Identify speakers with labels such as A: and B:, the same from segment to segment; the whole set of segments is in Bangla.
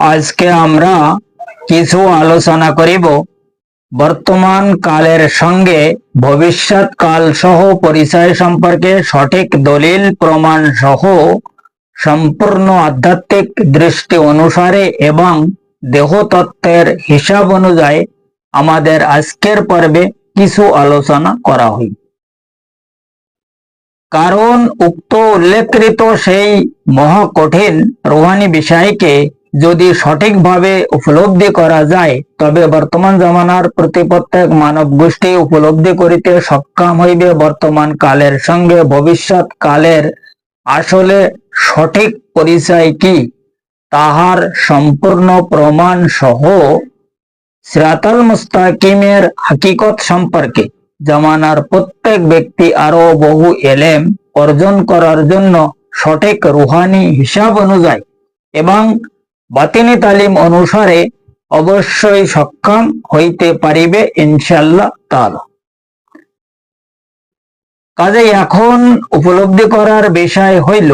A: আজকে আমরা কিছু আলোচনা করিব। বর্তমান কালের সঙ্গে ভবিষ্যৎ কাল সহ পরিচয় সম্পর্কে সঠিক দলিল প্রমাণ সহ সম্পূর্ণ আধ্যাত্মিক দৃষ্টি অনুসারে এবং দেহতত্ত্বের হিসাব অনুযায়ী আমাদের আজকের পর্বে কিছু আলোচনা করা হই কারণ উক্ত উল্লেখকৃত সেই মহাকঠিন রোহানি বিষয়কে যদি সঠিকভাবে উপলব্ধি করা যায়, তবে বর্তমান জামানার প্রতি প্রত্যেক মানব গোষ্ঠী উপলব্ধি করিতে সক্ষম হইবে বর্তমান কালের সঙ্গে। ভবিষ্যৎ কালের আসলে সঠিক পরিচয় কি? তাহার সম্পূর্ণ প্রমাণ সহ সিরাতাল মুস্তাকিমের হাকিকত সম্পর্কে। জামানার প্রত্যেক ব্যক্তি আরও বহু এলেম অর্জন করার জন্য সঠিক রুহানি হিসাব অনুযায়ী এবং বাতিনি তালিম অনুসারে অবশ্যই সক্ষম হইতে পারিবে ইনশাল্লাহ তাআলা। কাজে এখন উপলব্ধি করার বিষয় হইল,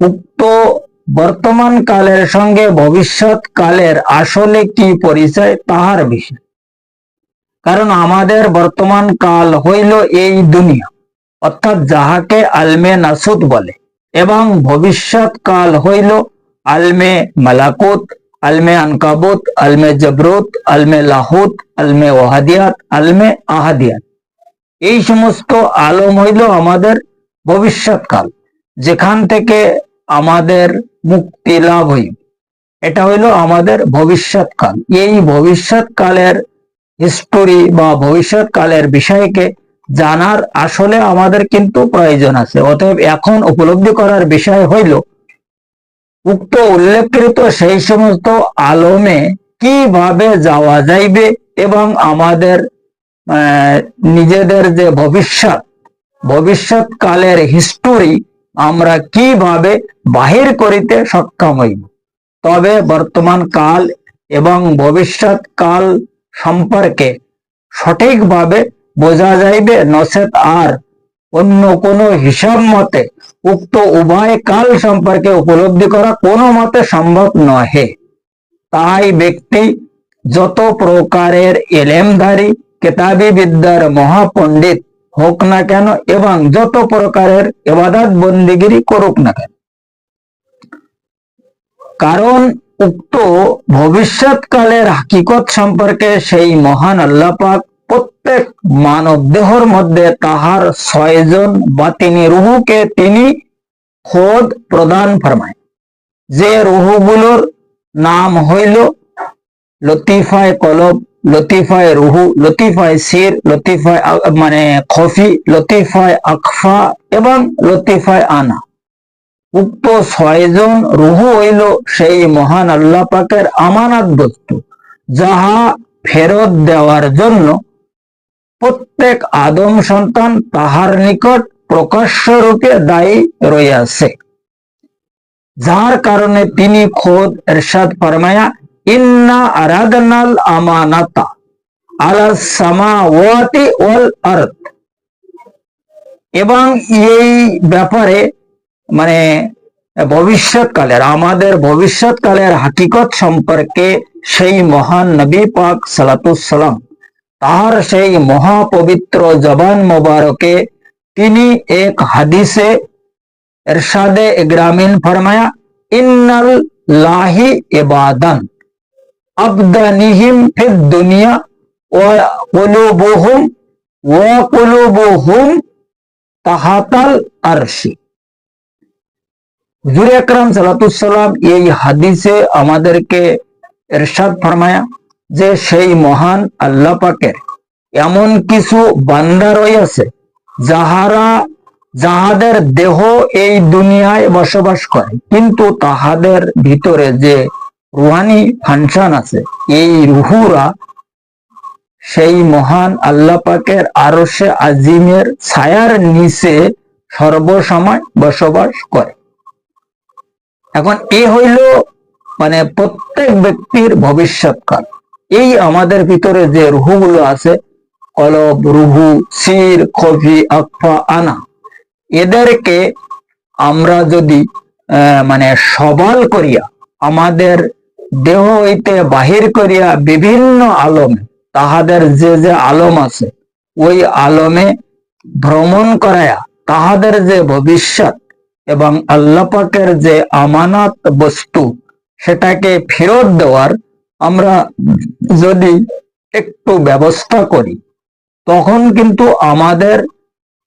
A: উক্ত বর্তমান কালের সঙ্গে ভবিষ্যৎ কালের আসলে কি পরিচয় তাহার বিষয়। কারণ আমাদের বর্তমান কাল হইল এই দুনিয়া, অর্থাৎ যাহাকে আলমে নাসুদ বলে, এবং ভবিষ্যৎ কাল হইল আলমে মালাকুত, আলমে আনকাবুত, আলমে জবরুত, আলমে লাহুত, আলমে ওহাদিয়াত আলমে আহাদিয়াত। এই সমস্ত আলম হইল আমাদের ভবিষ্যৎকাল, যেখান থেকে আমাদের মুক্তি লাভ হইবে। এটা হইল আমাদের ভবিষ্যৎকাল। এই ভবিষ্যৎকালের হিস্টোরি বা ভবিষ্যৎকালের বিষয়কে জানার আসলে আমাদের কিন্তু প্রয়োজন আছে। অতএব এখন উপলব্ধি করার বিষয় হইল উক্ত উল্লেখকৃত সেই সমস্ত আলমে কীভাবে যাওয়া যাইবে এবং আমাদের নিজেদের যে ভবিষ্যৎ ভবিষ্যৎ কালের হিস্টোরি আমরা কীভাবে বাহির করিতে সক্ষম হইব? তবে বর্তমান কাল এবং ভবিষ্যৎ কাল সম্পর্কে সঠিকভাবে বোঝা যাইবে নচেত আর অন্য কোনো হিসাব মতে উক্ত উভয় কাল সম্পর্কে উপলব্ধি করা কোনো মতে সম্ভব নহে। তাই ব্যক্তি যত প্রকারের এলেমধারী কেতাবি বিদ্যার মহাপণ্ডিত হোক না কেন, এবং যত প্রকারের এবাদাত বন্দিগিরি করুক না কেন। কারণ উক্ত ভবিষ্যৎকালের হাকিকত সম্পর্কে সেই মহান আল্লাহ পাক প্রত্যেক মানব দেহর মধ্যে তাহার ছয়জন বা তিনি রুহুকে তিনি খোদ প্রদান ফরমায়। যে রুহুগুলোর নাম হইল লতিফায় কলব, লতিফায় রুহু, লতিফায় সির, লতিফায় মানে খফি, লতিফায় আকফা এবং লতিফায় আনা। উক্ত ছয়জন রুহু হইল সেই মহান আল্লাহ পাকের আমানত বস্তু, যাহা ফেরত দেওয়ার জন্য প্রত্যেক আদম সন্তান তাহার নিকট প্রকাশ্য রূপে দায়ী রইয়াছে। যার কারণে তিনি খোদ এরশাদ ফরমায়া, ইন্না আরাদনাল আমানাতা আলা সামাওয়াতি ওয়াল আরদ। এবং এই ব্যাপারে মানে ভবিষ্যৎকালের, আমাদের ভবিষ্যৎকালের হাকিকত সম্পর্কে সেই মহান নবী পাক সালাতুসালাম তাহার সেই মহাপবিত্র জবান মোবারকে তিনি এক হাদিসে এরশাদে গ্রামীণ ফরমায়া ইন্নাল লাহি ইবাদান আবদানিহিম ফিদ দুনিয়া ওয়া কুলুবুহুম ওয়া কুলুবুহুম তাহাতাল আরশি। হুজুর আকরাম সালাতুসাল্লাম এই হাদিসে আমাদেরকে এরশাদ ফরমায়া যে সেই মহান আল্লাহ পাকের এমন কিছু বান্দা রয়েছে যাহারা যাহাদের দেহ এই দুনিয়ায় বসবাস করে, কিন্তু তাহাদের ভিতরে যে রুহানি ফাংশন আছে, এই রুহুরা সেই মহান আল্লাহ পাকের আরশে আজিমের ছায়ার নিচে সর্বসময় বসবাস করে। এখন এ হইল মানে প্রত্যেক ব্যক্তির ভবিষ্যৎকাল। এই আমাদের ভিতরে যে রুহুগুলো আছে কলব, রুহু, সির খফি আকফা আনা। এদেরকে আমরা যদি মানে সবাল করিয়া, আমাদের দেহ হইতে বাহির করিয়া বিভিন্ন আলমে, তাহাদের যে যে আলম আছে, ওই আলমে ভ্রমণ করায়া, তাহাদের যে ভবিষ্যৎ এবং আল্লাপাকের যে আমানত বস্তু, সেটাকে ফেরত দেওয়ার আমরা যদি একটু ব্যবস্থা করি তখন কিন্তু আমাদের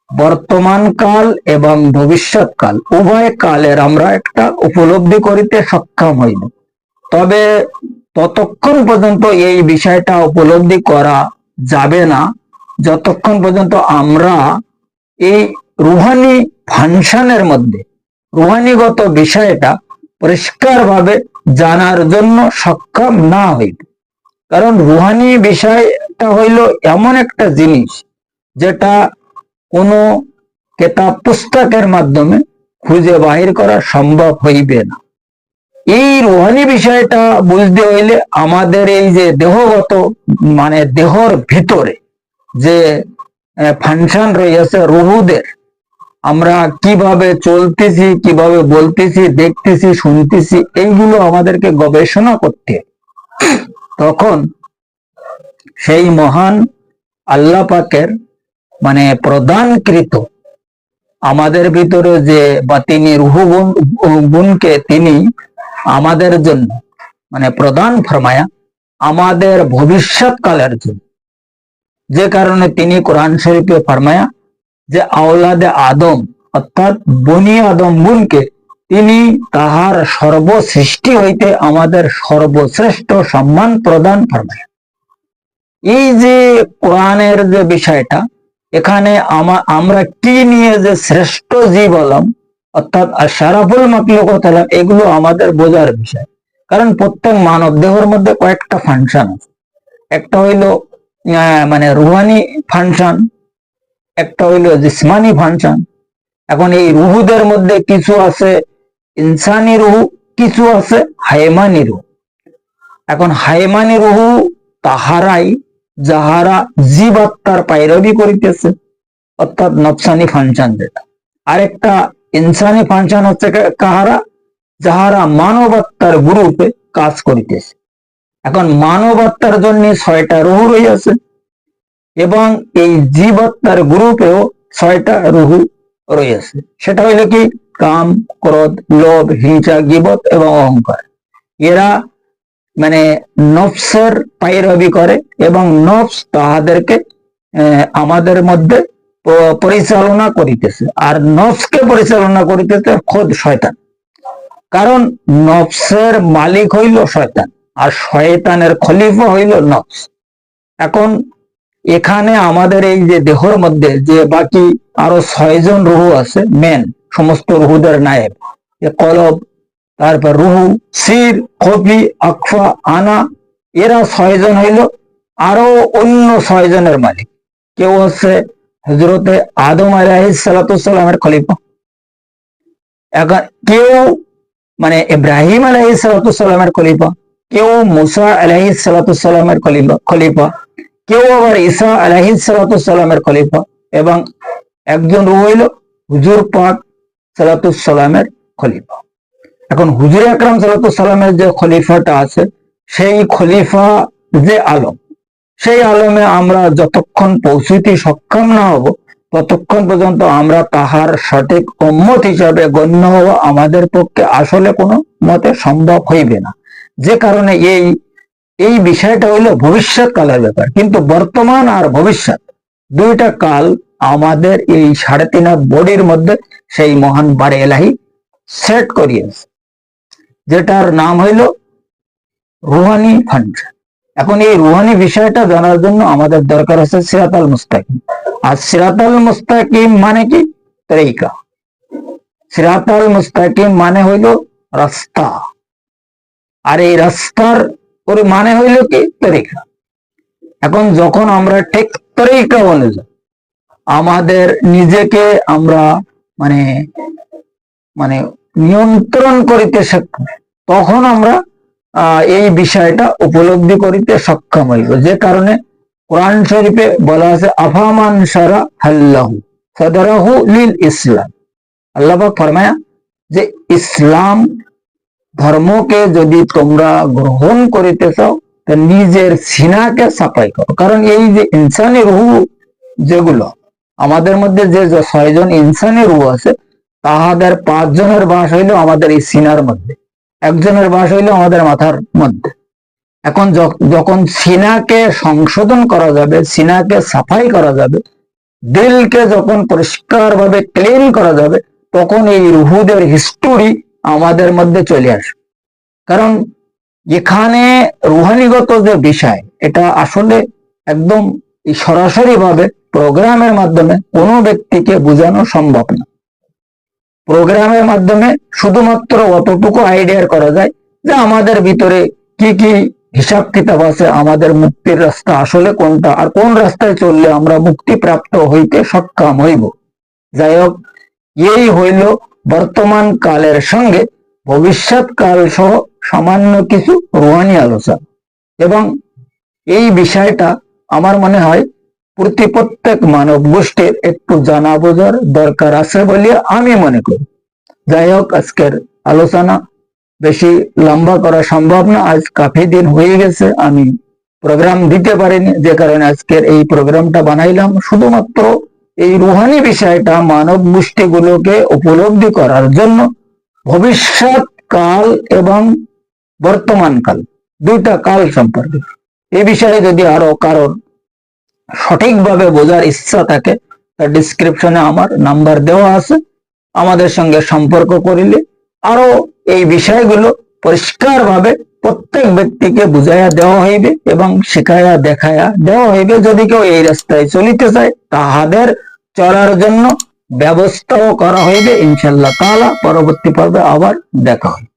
A: বর্তমান কাল এবং ভবিষ্যৎ কাল, উভয় কালের আমরা একটা উপলব্ধি করিতে সক্ষম হইব তবে ততক্ষণ পর্যন্ত এই বিষয়টা উপলব্ধি করা যাবে না। যতক্ষণ পর্যন্ত আমরা এই রুহানি ফাংশনের মধ্যে, রুহানিগত বিষয়টা পরিষ্কারভাবে জানার জন্য সক্ষম না হইবে। কারণ রুহানি বিষয়টা হইল এমন একটা জিনিস যেটা কোনো কেতাব পুস্তকের মাধ্যমে খুঁজে বাহির করা সম্ভব হইবে না এই রুহানি বিষয়টা বুঝতে হইলে আমাদের এই যে দেহগত মানে দেহর ভিতরে যে ফাংশন রয়েছে রুহুদের, আমরা কীভাবে চলতেছি, কীভাবে বলতেছি, দেখতেছি, শুনতেছি, এইগুলো আমাদেরকে গবেষণা করতে। তখন সেই মহান আল্লাহ পাকের মানে প্রদানকৃত আমাদের ভিতরে যে বা তিনি রুহু গুণকে তিনি আমাদের জন্য মানে প্রদান ফরমায়া আমাদের ভবিষ্যৎ কালের জন্য। যে কারণে তিনি কোরআন শরীফে ফরমায়া যে আওলাদে আদম অর্থাৎ বনি আদম গুণকে তিনি তাহার সর্বসৃষ্টি হইতে আমাদের সর্বশ্রেষ্ঠ সম্মান প্রদান ফরমায়া এই যে কোরআনের যে বিষয়টা, এখানে আমা- আমরা কি নিয়ে যে শ্রেষ্ঠ জীব হলাম, অর্থাৎ সারাফুল মাকলুক হলাম এগুলো আমাদের বোঝার বিষয়। কারণ প্রত্যেক মানব দেহের মধ্যে কয়েকটা ফাংশন আছে। একটা হইল মানে রুহানি ফাংশন একটা হইল জিসমানি ফাংশন এখন এই রুহুদের মধ্যে কিছু আছে ইনসানি রুহু কিছু আছে হাইমানি রুহু। এখন হাইমানি রুহু তাহারাই, যাহারা জীবাত্মার পাইরবি করিতেছে, অর্থাৎ নফসানি ফাংশন যেটা। আরেকটা ইনসানি ফাংশন হচ্ছে কাহারা, যাহারা মানবাত্মার গ্রুপে কাজ করিতেছে। এখন মানবাত্মার জন্য ছয়টা রুহু রইয়াছে এবং এই জীবাত্মার গ্রুপেও ছয়টা রুহু রয়েছে। সেটা হইল কি? কাম, ক্রোধ, লোভ, হিংসা, গিবত এবং অহংকার। এরা মানে নফসের পাইরবি করে এবং নফস তাহাদেরকে আমাদের মধ্যে পরিচালনা করিতেছে। আর নফসকে পরিচালনা করিতেছে খোদ শয়তান। কারণ নফসের মালিক হইল শয়তান, আর শয়তানের খলিফা হইল নফস। এখন এখানে আমাদের এই যে দেহর মধ্যে যে বাকি আরও ছয়জন রুহু আছে মেন সমস্ত রুহুদের নায়েব। কলব, তারপর রুহু, সির কফি আকফা আনা, এরা ছয়জন হইল। আরও অন্য ছয়জনের মালিক। কেউ হচ্ছে হজরতে আদম আলাহি সালাতামের খলিফা। এখন কেউ মানে ইব্রাহিম আলাহি সালাতামের খলিফা। কেউ মুসা আলাহি সালাতামের খলিফা খলিফা। কেউ আবার ঈসা আলাহি সালাতামের খলিফা এবং একজন রুহ হইল হুজুর পাক সালাতুসালামের খলিফা। এখন হুজুর আকরাম সালাতুসালামের যে খলিফাটা আছে, সেই খলিফা যে আলম, সেই আলমে আমরা যতক্ষণ পৌঁছিতে সক্ষম না হব, ততক্ষণ পর্যন্ত আমরা তাহার সঠিক উম্মত হিসাবে গণ্য হওয়া আমাদের পক্ষে আসলে কোনো মতে সম্ভব হইবে না। যে কারণে এই এই বিষয়টা হইল ভবিষ্যৎ কালের ব্যাপার। কিন্তু বর্তমান আর ভবিষ্যৎ, দুইটা কাল আমাদের এই সাড়ে তিন বডির মধ্যে সেই মহান বারে এলাহি সেট করিয়েছে যেটার নাম হইল রুহানি ফাংশন এখন এই রুহানি বিষয়টা জানার জন্য আমাদের দরকার আছে সিরাতাল মুস্তাকিম। আর সিরাতাল মুস্তাকিম মানে কি? তরিকা। সিরাতাল মুস্তাকিম মানে হইল রাস্তা। আর এই রাস্তার ওর মানে হইল কি? তরিকা এখন যখন আমরা ঠিক তরিকা অনুযায়ী আমাদের নিজেকে আমরা মানে মানে নিয়ন্ত্রণ করিতে সক্ষম, তখন আমরা এই বিষয়টা উপলব্ধি করিতে সক্ষম হইব। যে কারণে কোরআন শরীফে বলা আছে, আফামান সারা হাল্লাহু সদরাহু লিল ইসলাম। আল্লাহ ফরমায়া যে ইসলাম ধর্মকে যদি তোমরা গ্রহণ করিতে চাও তা নিজের সিনাকে সাফাই করো। কারণ এই যে ইনসানি রুহু যেগুলো, আমাদের মধ্যে যে ছয়জন ইনসানি রুহু আছে, তাহাদের পাঁচজনের বাস আমাদের এই সিনার মধ্যে। একজনের বাস হইল আমাদের মাথার মধ্যে। এখন যখ- যখন সিনাকে সংশোধন করা যাবে, সিনাকে সাফাই করা যাবে, দিলকে যখন পরিষ্কার ভাবে ক্লিন করা যাবে, তখন এই রুহুদের হিস্টোরি আমাদের মধ্যে চলে আসবে কারণ এখানে রুহানিগত যে বিষয়, এটা আসলে একদম সরাসরি ভাবে প্রোগ্রামের মাধ্যমে কোনো ব্যক্তিকে বোঝানো সম্ভব না। প্রোগ্রামের মাধ্যমে শুধুমাত্র অতটুকু আইডিয়ার করা যায় যে আমাদের ভিতরে কি কি হিসাব কিতাব আছে, আমাদের মুক্তির রাস্তা আসলে কোনটা, আর কোন রাস্তায় চললে আমরা মুক্তি প্রাপ্ত হইতে সক্ষম হইব। যাই হোক, এই হইল বর্তমান কালের সঙ্গে ভবিষ্যৎ কাল সহ সামান্য কিছু রুহানি আলোচনা। এবং এই বিষয়টা আমার মনে হয় প্রতি প্রত্যেক মানব গোষ্ঠীর একটু জানা বোঝার দরকার আছে বলে আমি মনে করি। যাই হোক, আজকের আলোচনা বেশি লম্বা করা সম্ভব না। আজ কাফি দিন হয়ে গেছে, আমি প্রোগ্রাম দিতে পারিনি, যে কারণে আজকের এই প্রোগ্রামটা বানাইলাম। শুধুমাত্র এই রুহানি বিষয়টা মানব গোষ্ঠীগুলোকে উপলব্ধি করার জন্য ভবিষ্যৎ কাল এবং বর্তমান কাল দুইটা কাল সম্পর্কে। এই বিষয়ে যদি আরও কারণ সঠিকভাবে বোঝার ইচ্ছা থাকে, তার ডিসক্রিপশনে আমার নাম্বার দেওয়া আছে। আমাদের সঙ্গে সম্পর্ক করিলে আরও এই বিষয়গুলো পরিষ্কারভাবে প্রত্যেক ব্যক্তিকে বুঝাইয়া দেওয়া হইবে এবং শেখাইয়া দেখাইয়া দেওয়া হইবে। যদি কেউ এই রাস্তায় চলিতে চায়, তাহাদের চলার জন্য ব্যবস্থাও করা হয়েছে ইনশাল্লাহ তাহলে পরবর্তী পর্বে আবার দেখা হবে।